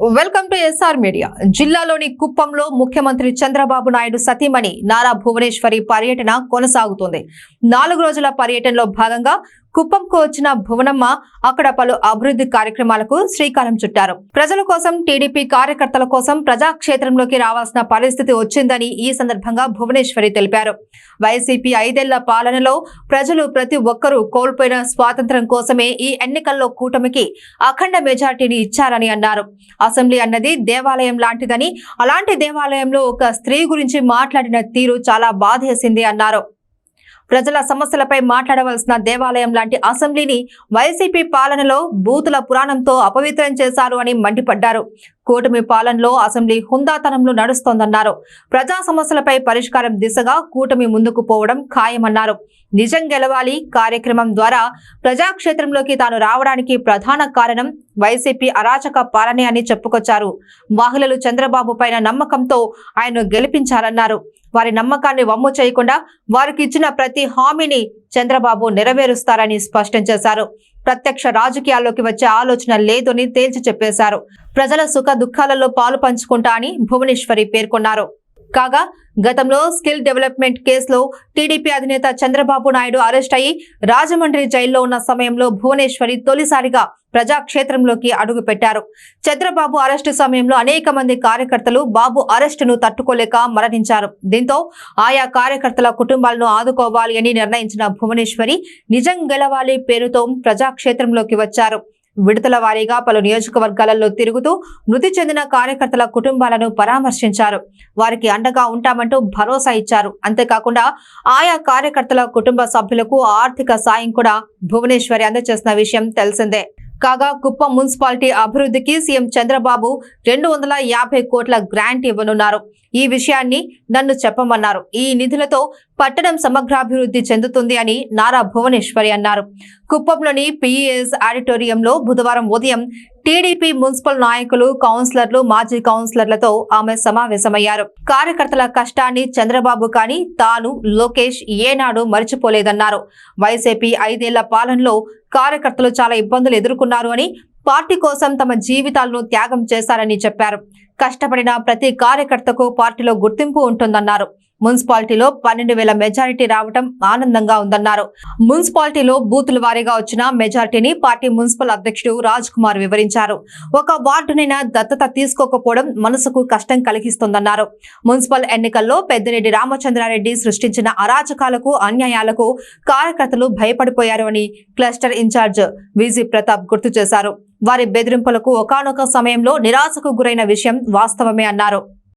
Welcome to SR media జిల్లాలోని కుప్పంలో ముఖ్యమంత్రి చంద్రబాబు నాయుడు సతీమణి నారా భువనేశ్వరి పర్యటన కొనసాగుతుంది. నాలుగు రోజుల పర్యటనలో భాగంగా కుప్పంకు వచ్చిన భువనమ్మ అక్కడ పలు అభివృద్ధి కార్యక్రమాలకు శ్రీకారం చుట్టారు. ప్రజల కోసం టీడీపీ కార్యకర్తల కోసం ప్రజాక్షేత్రంలోకి రావాల్సిన పరిస్థితి వచ్చిందని ఈ సందర్భంగా భువనేశ్వరి తెలిపారు. వైసీపీ ఐదేళ్ళ పాలనలో ప్రజలు ప్రతి ఒక్కరూ కోల్పోయిన స్వాతంత్ర్యం కోసమే ఈ ఎన్నికల్లో కూటమికి అఖండ మెజార్టీని ఇచ్చారని అన్నారు. అసెంబ్లీ అన్నది దేవాలయం లాంటిదని అలాంటి దేవాలయంలో ఒక స్త్రీ గురించి మాట్లాడిన తీరు చాలా బాధేసింది అన్నారు. ప్రజల సమస్యలపై మాట్లాడవలసిన దేవాలయం లాంటి అసెంబ్లీని వైసీపీ పాలనలో బూతుల పురాణంతో అపవిత్రం చేశారు అని మండిపడ్డారు. కూటమి పాలనలో అసెంబ్లీ హుందాతనంలో నడుస్తోందన్నారు. ప్రజా సమస్యలపై పరిష్కారం దిశగా కూటమి ముందుకు పోవడం ఖాయమన్నారు. నిజం గెలవాలి కార్యక్రమం ద్వారా ప్రజాక్షేత్రంలోకి తాను రావడానికి ప్రధాన కారణం వైసీపీ అరాచక పాలనే అని చెప్పుకొచ్చారు. మహిళలు చంద్రబాబు పైన నమ్మకంతో ఆయన గెలిపించారన్నారు. వారి నమ్మకాన్ని వమ్ము చేయకుండా వారికి ఇచ్చిన ప్రతి హామీని చంద్రబాబు నెరవేరుస్తారని స్పష్టం చేశారు. ప్రత్యక్ష రాజకీయాల్లోకి వచ్చే ఆలోచన లేదని తేల్చి చెప్పేశారు. ప్రజల సుఖ దుఃఖాలలో పాలు పంచుకుంటా అని భువనేశ్వరి పేర్కొన్నారు. కాగా గతంలో స్కిల్ డెవలప్మెంట్ కేసులో టీడీపీ అధినేత చంద్రబాబు నాయుడు అరెస్ట్ అయి రాజమండ్రి జైల్లో ఉన్న సమయంలో భువనేశ్వరి తొలిసారిగా ప్రజాక్షేత్రంలోకి అడుగుపెట్టారు. చంద్రబాబు అరెస్టు సమయంలో అనేక మంది కార్యకర్తలు బాబు అరెస్టును తట్టుకోలేక మరణించారు. దీంతో ఆయా కార్యకర్తల కుటుంబాలను ఆదుకోవాలి అని నిర్ణయించిన భువనేశ్వరి నిజం గెలవాలి పేరుతో ప్రజాక్షేత్రంలోకి వచ్చారు. విడతల వారీగా పలు నియోజకవర్గాలలో తిరుగుతూ మృతి చెందిన కార్యకర్తల కుటుంబాలను పరామర్శించారు. వారికి అండగా ఉంటామంటూ భరోసా ఇచ్చారు. అంతేకాకుండా ఆయా కార్యకర్తల కుటుంబ సభ్యులకు ఆర్థిక సాయం కూడా భువనేశ్వరి అందజేసిన విషయం తెలిసిందే. కాగా కుప్పం మున్సిపాలిటీ అభివృద్ధికి సీఎం చంద్రబాబు రెండు వందల యాభై కోట్ల గ్రాంట్ ఇవ్వనున్నారు. ఈ విషయాన్ని నన్ను చెప్పమన్నారు. ఈ నిధులతో పట్టణం సమగ్రాభివృద్ధి చెందుతుంది అని నారా భువనేశ్వరి అన్నారు. కుప్పంలోని పిఈఎస్ ఆడిటోరియంలో బుధవారం ఉదయం టీడీపీ మున్సిపల్ నాయకులు కౌన్సిలర్లు మాజీ కౌన్సిలర్లతో ఆమె సమావేశమయ్యారు. కార్యకర్తల కష్టాన్ని చంద్రబాబు కానీ తాను లోకేష్ ఏనాడు మర్చిపోలేదన్నారు. వైసీపీ ఐదేళ్ళ పాలనలో కార్యకర్తలు చాలా ఇబ్బందులు ఎదుర్కొన్నారు అని పార్టీ కోసం తమ జీవితాలను త్యాగం చేశారని చెప్పారు. కష్టపడిన ప్రతి కార్యకర్తకు పార్టీలో గుర్తింపు ఉంటుందన్నారు. మున్సిపాలిటీలో పన్నెండు వేల మెజారిటీ రావడం ఆనందంగా ఉందన్నారు. మున్సిపాలిటీలో బూతుల వారీగా వచ్చిన మెజారిటీని పార్టీ మున్సిపల్ అధ్యక్షుడు రాజ్ కుమార్ వివరించారు. ఒక వార్డునైనా దత్తత తీసుకోకపోవడం మనసుకు కష్టం కలిగిస్తోందన్నారు. మున్సిపల్ ఎన్నికల్లో పెద్దిరెడ్డి రామచంద్రారెడ్డి సృష్టించిన అరాచకాలకు అన్యాయాలకు కార్యకర్తలు భయపడిపోయారు అని క్లస్టర్ ఇన్ఛార్జ్ విజి ప్రతాప్ గుర్తు చేశారు. వారి బెదిరింపులకు ఒకానొక సమయంలో నిరాశకు గురైన విషయం వాస్తవమే అన్నారు.